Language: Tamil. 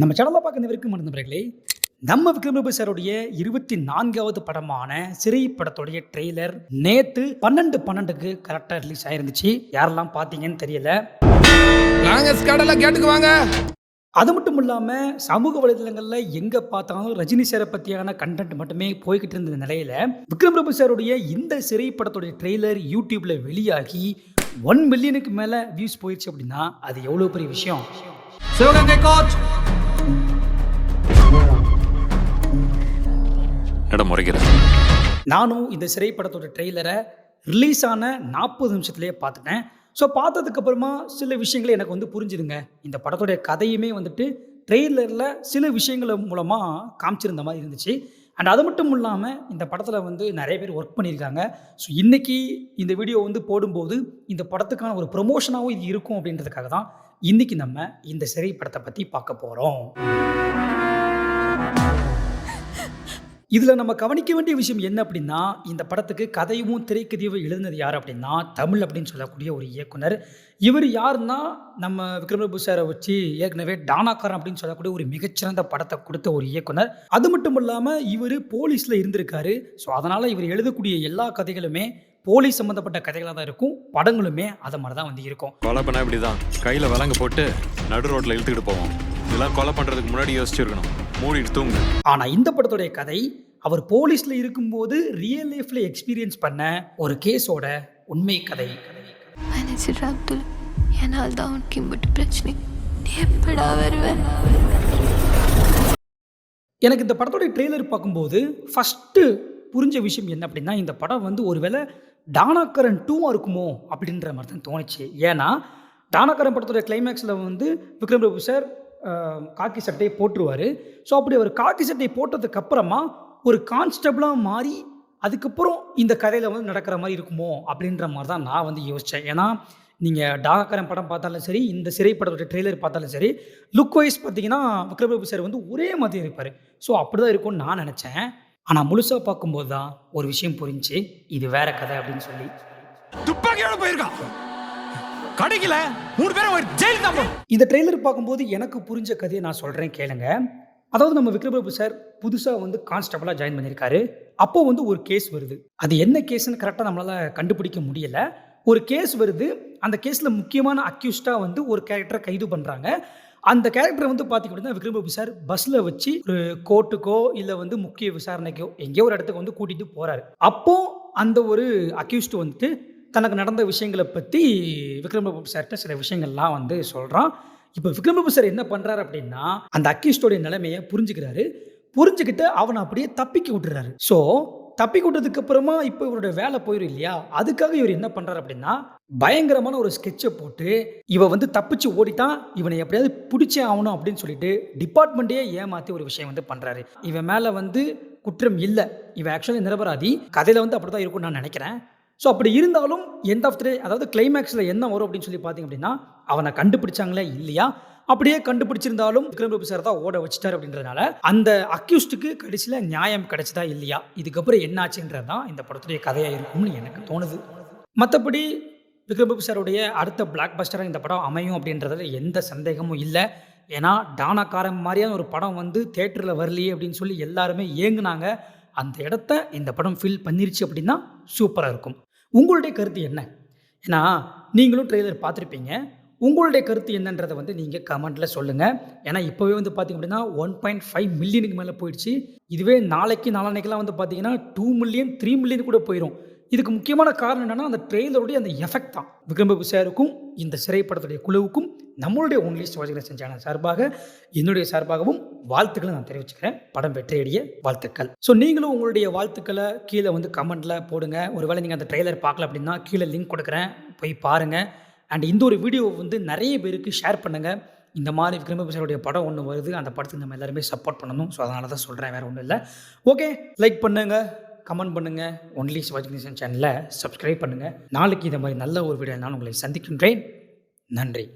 நம்ம சேனலில் பார்க்க விருக்கும் நண்பர்களே நம்ம விக்ரம் பிரபு சாருடைய இருபத்தி நான்காவது படமான சிறை படத்துடைய ட்ரெய்லர் நேத்து பன்னெண்டு பன்னெண்டுக்கு கரெக்டாக ரிலீஸ் ஆயிருந்துச்சு. யாரெல்லாம் பார்த்தீங்கன்னு தெரியல. கேட்டுக்கு வாங்க. அது மட்டும் இல்லாமல் சமூக வலைதளங்களில் எங்கே பார்த்தாலும் ரஜினி சாரை பற்றியான கண்டென்ட் மட்டுமே போய்கிட்டு இருந்த நிலையில் விக்ரம் பிரபு சாருடைய இந்த சிறை படத்துடைய ட்ரெய்லர் யூடியூப்பில் வெளியாகி ஒன் மில்லியனுக்கு மேலே வியூஸ் போயிடுச்சு அப்படின்னா அது எவ்வளோ பெரிய விஷயம்? சிவகங்கை கோச் இடம் நானும் இந்த சிறைப்படத்தோட ட்ரெய்லரை ரிலீஸ் ஆன நாற்பது நிமிஷத்துலேயே பார்த்துட்டேன். ஸோ பார்த்ததுக்கப்புறமா சில விஷயங்களை எனக்கு வந்து புரிஞ்சுதுங்க. இந்த படத்தோடைய கதையுமே வந்துட்டு ட்ரெய்லரில் சில விஷயங்கள் மூலமாக காமிச்சிருந்த மாதிரி இருந்துச்சு. அண்ட் அது மட்டும் இல்லாமல் இந்த படத்தில் வந்து நிறைய பேர் ஒர்க் பண்ணியிருக்காங்க. ஸோ இன்றைக்கி இந்த வீடியோ வந்து போடும்போது இந்த படத்துக்கான ஒரு ப்ரொமோஷனாகவும் இது இருக்கும் அப்படின்றதுக்காக தான் இன்றைக்கி நம்ம இந்த சிறை படத்தை பற்றி பார்க்க போகிறோம் இதில் நம்ம கவனிக்க வேண்டிய விஷயம் என்ன அப்படின்னா இந்த படத்துக்கு கதையும் திரைக்கதையும் எழுதினது யார் அப்படின்னா தமிழ் அப்படின்னு சொல்லக்கூடிய ஒரு இயக்குனர். இவர் யாருன்னா நம்ம விக்ரம பிரபு சாரை வச்சு ஏற்கனவே டானாக்காரன் அப்படின்னு சொல்லக்கூடிய ஒரு மிகச்சிறந்த படத்தை கொடுத்த ஒரு இயக்குனர். அது மட்டும் இல்லாமல் இவர் போலீஸில் இருந்திருக்காரு. ஸோ அதனால் இவர் எழுதக்கூடிய எல்லா கதைகளுமே போலீஸ் சம்மந்தப்பட்ட கதைகளாக தான் இருக்கும். படங்களுமே அதை மாதிரி தான் வந்து இருக்கும். கொலை படம் இப்படி தான் கையில் விலங்கு போட்டு நடு ரோட்டில் இழுத்துக்கிட்டு போவோம். இதெல்லாம் கொலை பண்றதுக்கு முன்னாடி யோசிச்சிருக்கணும். மூடிட்டு தூங்கு ஆனால் இந்த படத்துடைய கதை அவர் போலீஸில் இருக்கும்போது ரியல் லைஃப்பில் எக்ஸ்பீரியன்ஸ் பண்ண ஒரு கேஸோட உண்மை கதை. மேனேஜர் அப்துல். என்னால் தான் உனக்கு இம்பட்டு பிரச்சனை எப்படா வருவேன் எனக்கு இந்த படத்தோடைய ட்ரெய்லர் பார்க்கும்போது ஃபஸ்ட்டு புரிஞ்ச விஷயம் என்ன அப்படின்னா இந்த படம் வந்து ஒருவேளை டானாக்கரன் டூவாக இருக்குமோ அப்படின்ற மாதிரி தான் தோணுச்சு. ஏன்னா டானாக்கரன் படத்தோட கிளைமேக்ஸில் வந்து விக்ரம் பிரபு சார் காக்கி சட்டையை போட்டுருவார். ஸோ அப்படி அவர் காக்கி சட்டையை போட்டதுக்கு அப்புறமா ஒரு கான்ஸ்டபிளாக மாறி அதுக்கப்புறம் இந்த கதையில் வந்து நடக்கிற மாதிரி இருக்குமோ அப்படின்ற மாதிரி தான் நான் வந்து யோசித்தேன் ஏன்னா நீங்கள் டாகாக்கரன் படம் பார்த்தாலும் சரி இந்த சிறை படத்தோட ட்ரெய்லர் பார்த்தாலும் சரி லுக் வைஸ் பார்த்தீங்கன்னா விக்ரம் பிரபு சார் வந்து ஒரே மாதிரி இருப்பார். ஸோ அப்படி தான் இருக்கும்னு நான் நினச்சேன். ஆனால் முழுசாக பார்க்கும்போது தான் ஒரு விஷயம் புரிஞ்சு இது வேற கதை அப்படின்னு சொல்லி. துப்பாக்கியோட போயிருக்கான். கிடைக்கல. மூணு பேரும் ஒரு ஜெயில் தான் இந்த ட்ரெய்லர் பார்க்கும்போது எனக்கு புரிஞ்ச கதையை நான் சொல்கிறேன் கேளுங்க. அதாவது நம்ம விக்ரம் சார் புதுசாக வந்து கான்ஸ்டபிளாக ஜாயின் பண்ணியிருக்காரு. அப்போ வந்து ஒரு கேஸ் வருது. அது என்ன கேஸ்னு கரெக்டாக நம்மளால் கண்டுபிடிக்க முடியல. ஒரு கேஸ் வருது. அந்த கேஸில் முக்கியமான அக்யூஸ்டாக வந்து ஒரு கேரக்டரை கைது பண்ணுறாங்க அந்த கேரக்டரை வந்து பார்த்திங்க அப்படின்னா சார் பஸ்ஸில் வச்சு ஒரு கோர்ட்டுக்கோ இல்லை வந்து முக்கிய விசாரணைக்கோ எங்கேயோ ஒரு இடத்துக்கு வந்து கூட்டிகிட்டு போகிறாரு அப்போ அந்த ஒரு அக்யூஸ்ட் வந்துட்டு தனக்கு நடந்த விஷயங்களை பற்றி விக்ரமபு சார்கிட்ட சில விஷயங்கள்லாம் வந்து சொல்கிறான் இப்போ விக்ரமபு சார் என்ன பண்ணுறாரு அப்படின்னா அந்த அக்கீஸ்டோடைய நிலைமையை புரிஞ்சுக்கிறாரு. புரிஞ்சுக்கிட்டு அவனை அப்படியே தப்பிக்க விட்டுறாரு. ஸோ தப்பிக்க விட்டதுக்கு அப்புறமா இப்போ இவரோட வேலை போயிடும் இல்லையா? அதுக்காக இவர் என்ன பண்ணுறாரு அப்படின்னா பயங்கரமான ஒரு ஸ்கெட்சை போட்டு இவன் வந்து தப்பிச்சு ஓடிட்டான். இவனை எப்படியாவது பிடிச்சே ஆகணும் அப்படின்னு சொல்லிட்டு டிபார்ட்மெண்ட்டே ஏமாற்றி ஒரு விஷயம் வந்து பண்ணுறாரு இவன் மேலே வந்து குற்றம் இல்லை. இவன் ஆக்சுவலி நிரபராதி. கதையில் வந்து அப்படி தான் இருக்கும்னு நான் நினைக்கிறேன். ஸோ அப்படி இருந்தாலும் எண்ட் ஆஃப் த டே அதாவது கிளைமேக்ஸில் என்ன வரும் அப்படின்னு சொல்லி பார்த்தீங்க அப்படின்னா அவனை கண்டுபிடிச்சாங்களே இல்லையா? அப்படியே கண்டுபிடிச்சிருந்தாலும் விக்ரம் ரூபி சார் தான் ஓட வச்சிட்டார் அப்படின்றதுனால அந்த அக்யூஸ்டுக்கு கடைசியில் நியாயம் கிடைச்சதா இல்லையா? இதுக்கப்புறம் என்னாச்சுன்றது தான் இந்த படத்துடைய கதையாக இருக்கும்னு எனக்கு தோணுது. மற்றபடி விக்ரம் ரூபி சாருடைய அடுத்த பிளாக் பஸ்டராக இந்த படம் அமையும் அப்படின்றதுல எந்த சந்தேகமும் இல்லை. ஏன்னா டானாக்காரன் மாதிரியான ஒரு படம் வந்து தேட்டரில் வரலையே அப்படின்னு சொல்லி எல்லாருமே ஏங்குனாங்க. அந்த இடத்த இந்த படம் ஃபில் பண்ணிருச்சு அப்படின்னா சூப்பராக இருக்கும். உங்களுடைய கருத்து என்ன? ஏன்னா நீங்களும் ட்ரெய்லர் பார்த்துருப்பீங்க. உங்களுடைய கருத்து என்னன்றதை வந்து நீங்கள் கமெண்ட்டில் சொல்லுங்கள் ஏன்னா இப்போவே வந்து பார்த்திங்க அப்படின்னா ஒன் பாயிண்ட் ஃபைவ் மில்லியனுக்கு மேலே போயிடுச்சு. இதுவே நாளைக்கு நாளானைக்கெல்லாம் வந்து பார்த்தீங்கன்னா டூ மில்லியன் த்ரீ மில்லியன் கூட போயிடும் இதுக்கு முக்கியமான காரணம் என்னென்னா அந்த ட்ரெய்லருடைய அந்த எஃபெக்ட் தான். விக்ரம் பிரபு சாருக்கும் இந்த சிறைப்படத்துடைய குழுவுக்கும் நம்மளுடைய ஒன்லி சிவாஜிகணேசன் சேனல் சார்பாக என்னுடைய சார்பாகவும் வாழ்த்துக்களை நான் தெரிவிச்சுக்கிறேன். படம் வெற்றியடைய வாழ்த்துக்கள். ஸோ நீங்களும் உங்களுடைய வாழ்த்துக்களை கீழே வந்து கமெண்ட்டில் போடுங்க. ஒருவேளை நீங்கள் அந்த ட்ரெய்லர் பார்க்கல அப்படின்னா கீழே லிங்க் கொடுக்குறேன். போய் பாருங்கள் அண்ட் இந்த ஒரு வீடியோவை வந்து நிறைய பேருக்கு ஷேர் பண்ணுங்கள் இந்த மாதிரி விக்ரம் பிரபு படம் ஒன்று வருது. அந்த படத்துக்கு நம்ம எல்லாருமே சப்போர்ட் பண்ணணும். ஸோ அதனால தான் சொல்கிறேன் வேறு ஒன்றும் இல்லை. ஓகே லைக் பண்ணுங்கள் கமெண்ட் பண்ணுங்கள் ஒன்லி சிவாஜிகணேசன் சேனலை சப்ஸ்கிரைப் பண்ணுங்கள் நாளைக்கு இந்த மாதிரி நல்ல ஒரு வீடியோ நான் உங்களை சந்திக்கின்றேன். நன்றி.